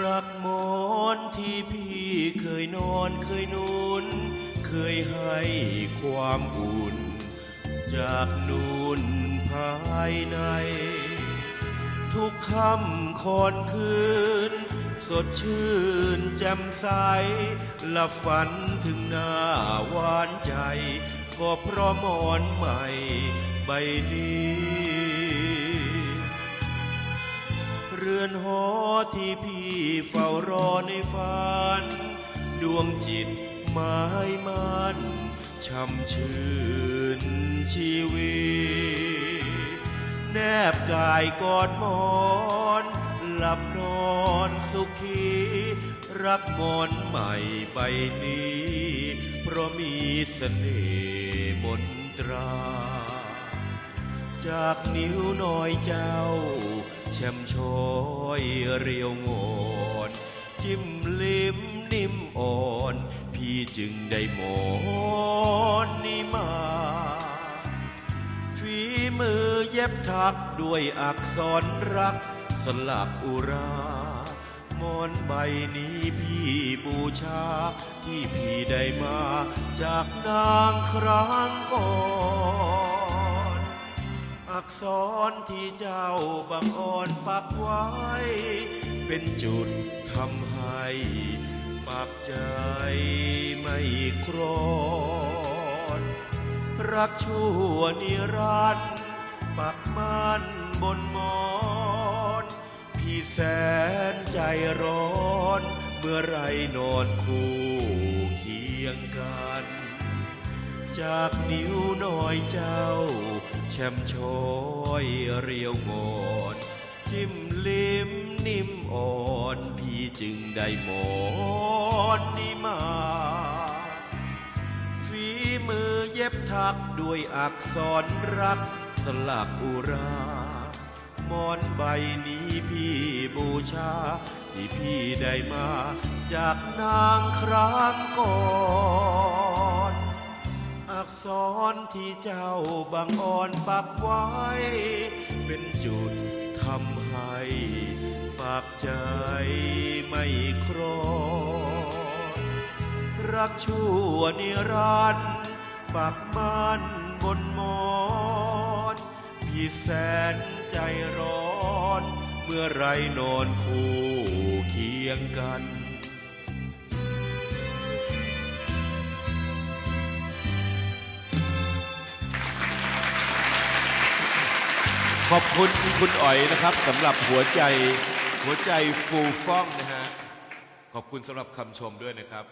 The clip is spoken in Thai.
รักหมอนที่พี่เคยนอนเคยนุน เคยให้ความอุ่น จากนุ่นภายใน ทุกค่ำคอนคืน สดชื่นแจ่มใสลับฝันถึงหน้าหวานใจ ก็เพราะหมอนใหม่ใบนี้ เรือนหอที่พี่เฝ้ารอในฝัน ดวงจิตหมายมันช่ำชื่นชีวิต แนบกายกอดมอนหลับนอนสุขี รักมอนใหม่ใบนี้ เพราะมีเสน่ห์มนตรา จากนิ้วน้อยเจ้า แช่มช้อยเรียวงอนจิ้มลิ้มนิ่มอ่อน พี่จึงได้หมอนนี้มาฝีมือเย็บถักด้วยอักษรรักสลักอุรามอนใบนี้พี่บูชา ที่พี่ได้มาจากนางครั้งก่อน อักษรที่เจ้าบังอ่อนปักไว้ เป็นจุดทำให้ปักใจไม่ครอนรักชั่วนิรันดร์ปักมันบนมอนพี่แสนใจร้อน เมื่อไรนอนคู่เคียงกัน จากนิ้วน้อยเจ้า แช่มช้อยเรียวงอนจิ้มลิ้มนิ่มอ่อนพี่จึงได้หมอนนี้มาฝีมือเย็บถักด้วยอักษรรักสลักอุรามอนใบนี้พี่บูชาที่พี่ได้มาจากนางครั้งก่อน อักษรที่เจ้าบางอ่อนปักไว้ เป็นจุดทำให้ปากใจไม่ครอนรักชั่วนิรันดร์ปักมันบนหมอนพี่แสนใจร้อน เมื่อไรนอนคู่เคียงกัน ขอบคุณคุณอ๋อยนะครับสำหรับหัวใจหัวใจฟูฟ่องนะฮะ ขอบคุณสำหรับคำชมด้วยนะครับ